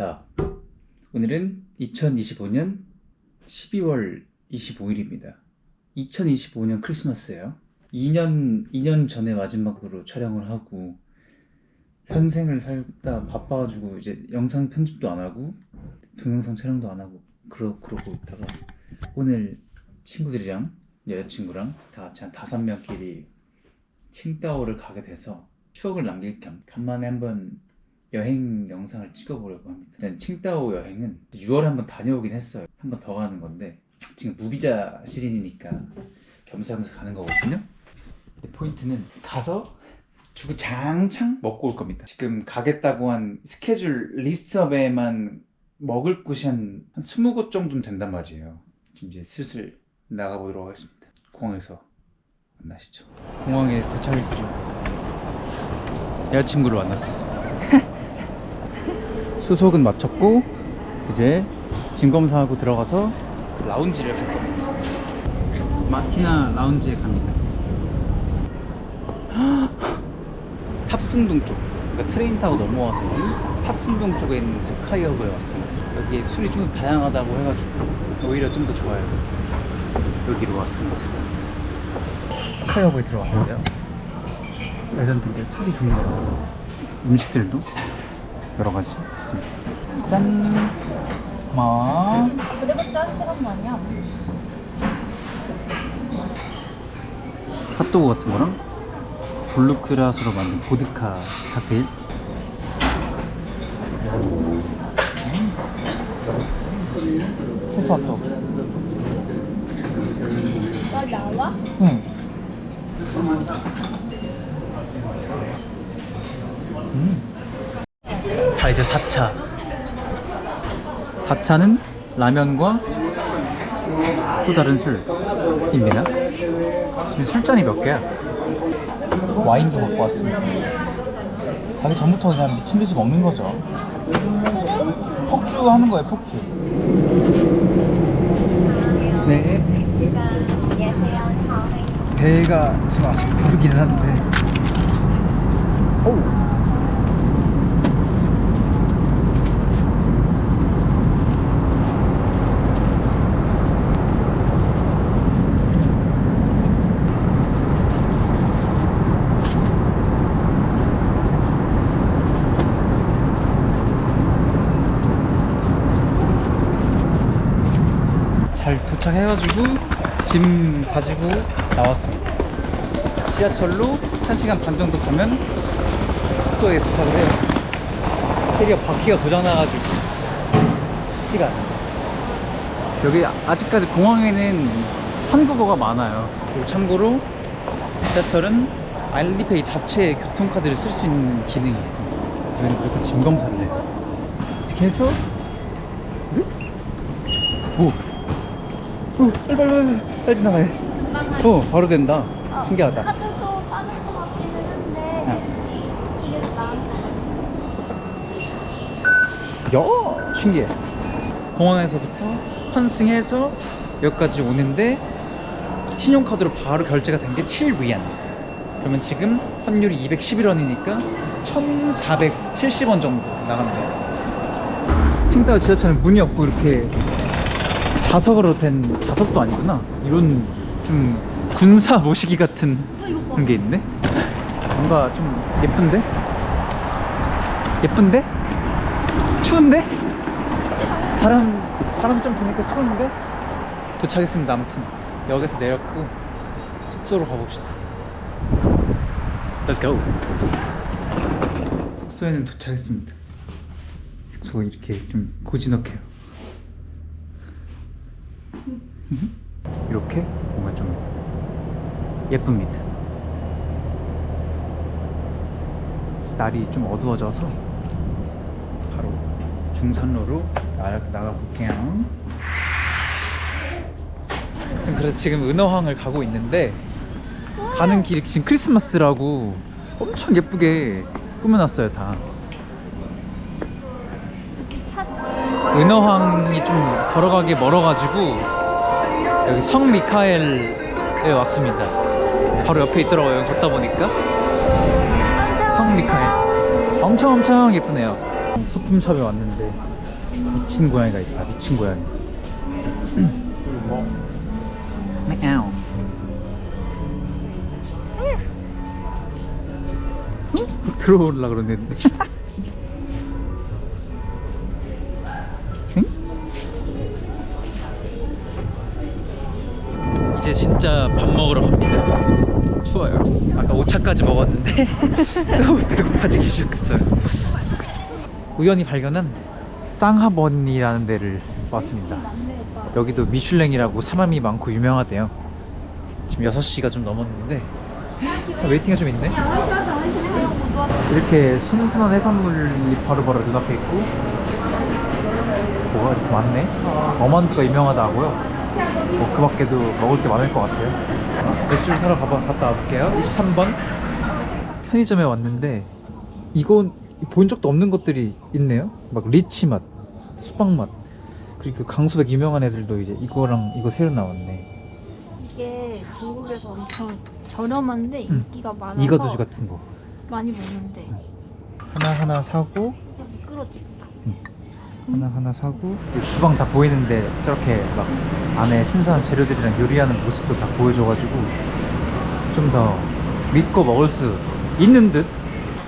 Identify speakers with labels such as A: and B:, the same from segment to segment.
A: 자, 오늘은 2025년 12월 25일입니다. 2025년 크리스마스예요. 2년 2년 전에 마지막으로 촬영을 하고 현생을 살다 바빠가지고 이제 영상 편집도 안 하고 동영상 촬영도 안 하고 그러 그러고 있다가 오늘 친구들이랑 여자친구랑 다 같이 한 다섯 명끼리 칭다오를 가게 돼서 추억을 남길 겸 간만에 한번 여행 영상을 찍어보려고 합니다. 일단 칭다오 여행은 6월에 한번 다녀오긴 했어요. 한 번 더 가는 건데 지금 무비자 시즌이니까 겸사겸사 가는 거거든요. 포인트는 가서 주구장창 먹고 올 겁니다. 지금 가겠다고 한 스케줄 리스트업에만 먹을 곳이 한, 한 20곳 정도는 된단 말이에요. 지금 이제 슬슬 나가보도록 하겠습니다. 공항에서 만나시죠. 공항에 도착했습니다. 여자친구를 만났어요. 수속은 마쳤고 이제 짐 검사하고 들어가서 라운지를 갈 겁니다. 마티나 라운지에 갑니다. 탑승동 쪽, 그러니까 트레인 타고 넘어와서 탑승동 쪽에 있는 스카이허브에 왔습니다. 여기 술이 좀 더 다양하다고 해가지고 오히려 좀 더 좋아요. 여기로 왔습니다. 스카이허브에 들어왔는데요. 레전드인데 술이 좋은 것 같습니다. 음식들도 여러 가지 있습니다. 짠! 마.
B: 그리고 짠 시간 아니야?
A: 핫도그 같은 거랑 블루크라스로 만든 보드카 칵테일. 음. 채소 핫도그.
B: 나 나와?
A: 응. 음. 자 이제 4차. 4차는 라면과 또 다른 술입니다. 지금 술잔이 몇 개야? 와인도 갖고 왔습니다. 가기 전부터 그냥 미친 듯이 먹는 거죠. 폭주 하는 거예요 폭주. 네.
B: 안녕하세요.
A: 배가 지금 아직 부르긴 한데. 오 잘 도착해가지고 짐 가지고 나왔습니다. 지하철로 1시간 반 정도 가면 숙소에 도착을 해요. 캐리어 바퀴가 고장나가지고 않아요. 여기 아직까지 공항에는 한국어가 많아요. 그리고 참고로 지하철은 알리페이 자체의 교통카드를 쓸 수 있는 기능이 있습니다. 저희는 무조건 짐 검사를 해요. 이렇게 해서 오! 오! 빨리 빨리 빨리 빨리 지나가야 돼. 어, 바로 된다.
B: 어,
A: 신기하다.
B: 카드도 빠른 것 같기는 한데 이게 나한테
A: 야, 신기해. 공항에서부터 환승해서 여기까지 오는데 신용카드로 바로 결제가 된 게 7위안. 그러면 지금 환율이 211원이니까 1,470원 정도 나갑니다. 칭다오 지하철은 문이 없고 이렇게 자석으로 된 자석도 아니구나. 이런 좀 군사 모시기 같은 그런 게 있네. 뭔가 좀 예쁜데? 예쁜데? 추운데? 바람 바람 좀 부니까 추운데? 도착했습니다. 아무튼 역에서 내렸고 숙소로 가봅시다. Let's go. 숙소에는 도착했습니다. 숙소가 이렇게 좀 고즈넉해요. 이렇게 뭔가 좀 예쁩니다. 날이 좀 어두워져서 바로 중선로로 나, 나가볼게요. 그래서 지금 은어항을 가고 있는데 가는 길이 지금 크리스마스라고 엄청 예쁘게 꾸며놨어요 다.
B: 이렇게 차
A: 은어항이 좀 걸어가기 멀어가지고 여기 성 미카엘에 왔습니다. 바로 옆에 있더라고요. 여기 걷다 보니까 성 미카엘 엄청 엄청 예쁘네요. 소품샵에 왔는데 미친 고양이가 있다. 미친 고양이. 미야옹. 들어오려 그러는데. 이제 진짜 밥 먹으러 갑니다. 추워요. 아까 5차까지 먹었는데 또 배고파지기 시작했어요. 우연히 발견한 쌍하번이라는 데를 왔습니다. 여기도 미슐랭이라고 사람이 많고 유명하대요. 지금 6시가 좀 넘었는데 자, 웨이팅이 좀 있네. 이렇게 신선한 해산물이 바로바로 눈앞에 있고 뭐가 이렇게 많네? 어만두가 유명하다 하고요. 뭐 그 밖에도 먹을 게 많을 것 같아요. 맥주를 사러 가봐, 갔다 와볼게요. 23번 편의점에 왔는데 이건 본 적도 없는 것들이 있네요. 막 리치 맛, 수박 맛, 그리고 그 강수백 유명한 애들도 이제 이거랑 이거 새로 나왔네.
B: 이게 중국에서 엄청 저렴한데
A: 응.
B: 인기가 많아서
A: 이거두주 같은 거
B: 많이 먹는데
A: 하나 하나 사고
B: 미끄러지겠다.
A: 하나 하나 사고 이 주방 다 보이는데 저렇게 막 안에 신선한 재료들이랑 요리하는 모습도 다 보여줘가지고 좀 더 믿고 먹을 수 있는 듯?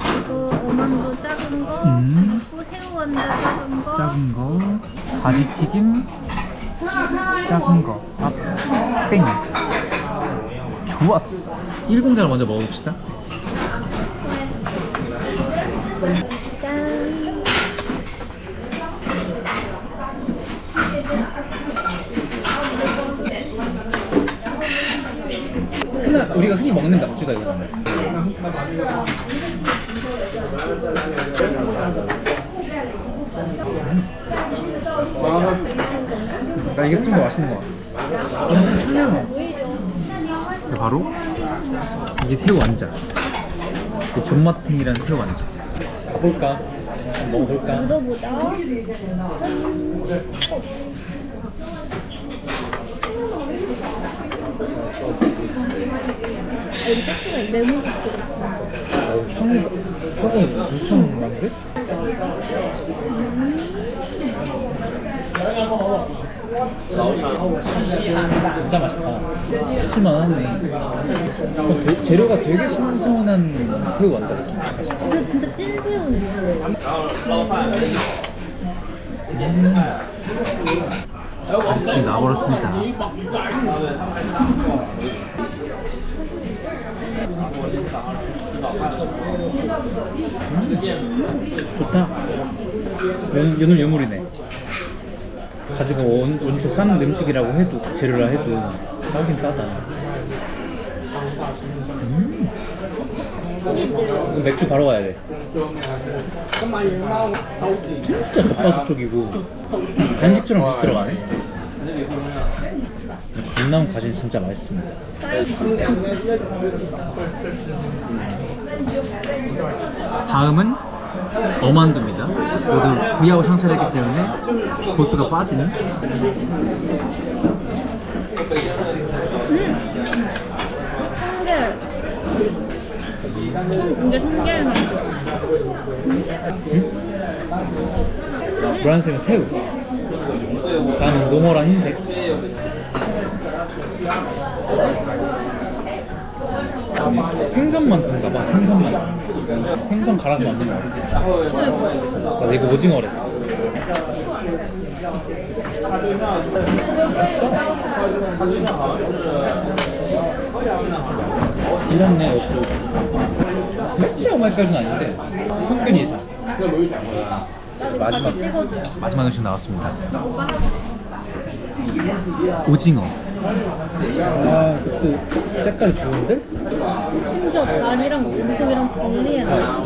B: 그리고 오만두 작은 거
A: 음.
B: 그리고 새우 완자 작은 거.
A: 작은 거 바지 튀김 작은 거. 아, 뺑 좋았어. 1공장을 먼저 먹어봅시다.
B: 짠.
A: 우리가 흔히 먹는 낙주가 이거잖아 나 이게 좀 더 맛있는 것 같아. 엄청 이게 바로 이게 새우 완자. 이 존맛탱이라는 새우 완자? 한번 먹어볼까?
B: 묻어보자. 아, 여기 소스가 레몬 소스 같아.
A: 어, 향이 향이 엄청 난데? 진짜 맛있다. 시킬만 하네. 어, 되- 재료가 되게 신선한 새우 완자 느낌.
B: 이거 진짜 찐 새우네.
A: 지금 나와버렸습니다. 좋다. 연, 연을 유물이네. 가지고 원, 원체 싼 음식이라고 해도 재료라 해도 싸긴 싸다. 이거 맥주 바로 가야 돼. 진짜 겉바속촉이고 간식처럼 계속 들어가네. 감나무 가진 진짜 맛있습니다. 다음은 어만두입니다. 모두 구이하고 상차했기 때문에 고수가 빠지는.
B: 성게. 성, 이게 성게 맛.
A: 노란색은 새우. 다음은 노멀한 흰색. 생선만 인가봐 생선만. 생선 갈아서 만든 거 같아. 맞아, 이거 오징어랬어. 일렸네, 이것도. 진짜 오마이까지는 아닌데, 평균 이상. 마지막. 마지막 음식 나왔습니다. 오징어. 아, 그것도 색깔이 좋은데?
B: 심지어 다리랑 몸통이랑 분리해 놨어.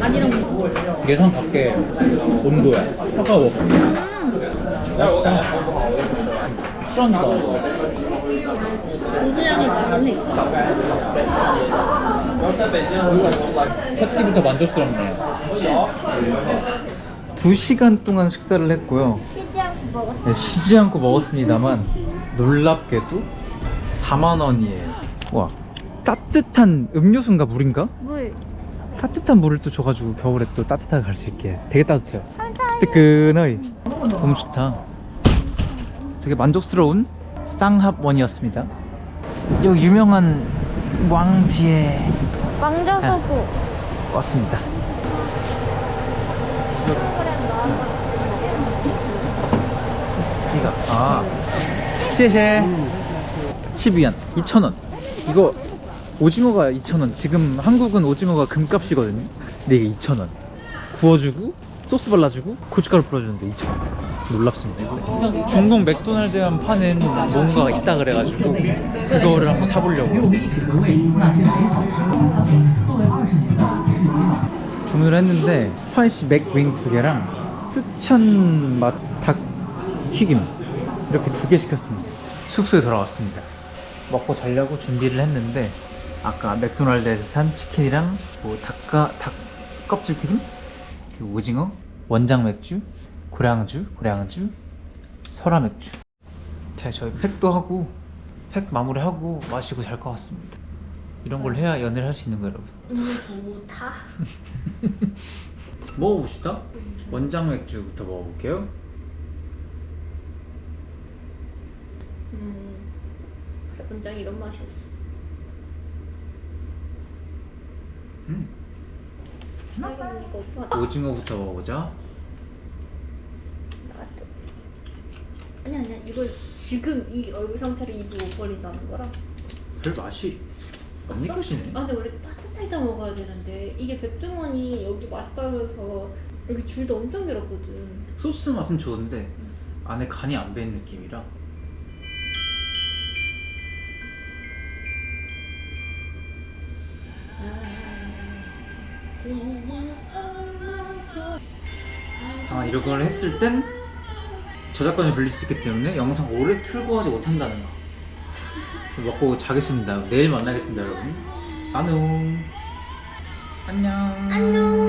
B: 다리랑 몸통.
A: 예상 밖의 온도야. 차가워.
B: 음.
A: 맛있다. 술안주다.
B: 고수량이 많네.
A: 첫끼부터 만족스럽네요. 두 시간 동안 식사를 했고요.
B: 쉬지 않고 먹었어.
A: 네, 쉬지 않고 먹었습니다만 놀랍게도 4만 원이에요. 와 따뜻한 음료수인가 물인가?
B: 물.
A: 따뜻한 물을 또 줘가지고 겨울에 또 따뜻하게 갈 수 있게 되게 따뜻해요. 뜨끈하이 너무 좋다. 되게 만족스러운 쌍합원이었습니다. 여기 유명한 왕지에
B: 왕자서구.
A: 왔습니다. 이거 아, 谢谢. 12원, 2,000원. 이거 오징어가 2,000원. 지금 한국은 오징어가 금값이거든요. 근데 이게 2,000원. 구워주고 소스 발라주고 고춧가루 뿌려주는데 2,000원. 놀랍습니다. 중국 맥도날드만 파는 뭔가가 있다 그래가지고 그거를 한번 사보려고. 주문을 했는데 스파이시 맥윙 두 개랑 스천 맛닭 튀김 이렇게 두 개 시켰습니다. 숙소에 돌아왔습니다. 먹고 자려고 준비를 했는데 아까 맥도날드에서 산 치킨이랑 뭐 닭가 닭 껍질 튀김 그리고 오징어 원장 맥주 고량주 고량주 설화 맥주. 자 저희 팩도 하고 팩 마무리하고 마시고 잘 것 같습니다. 이런 걸 해야 연애를 할 수 있는 거예요, 여러분.
B: 좋다.
A: 먹어봅시다. 원장 맥주부터 먹어볼게요.
B: 원장 이런 맛이었어.
A: 음.
B: 오빠
A: 오징어부터 먹어보자.
B: 나도. 아니 아니야 이걸 지금 이 얼굴 상태를 입으로 못 버린다는 거라.
A: 별 맛이 안 느껴지네.
B: 아 근데 원래 따뜻할 때 먹어야 되는데 이게 백종원이 여기 맛있다면서 여기 줄도 엄청 길었거든.
A: 소스 맛은 좋은데 안에 간이 안 배인 느낌이라. 아 이걸 했을 땐 저작권이 걸릴 수 있기 때문에 영상 오래 틀고 하지 못한다는 거. 먹고 자겠습니다. 내일 만나겠습니다, 여러분. 안녕. 안녕.
B: 안녕.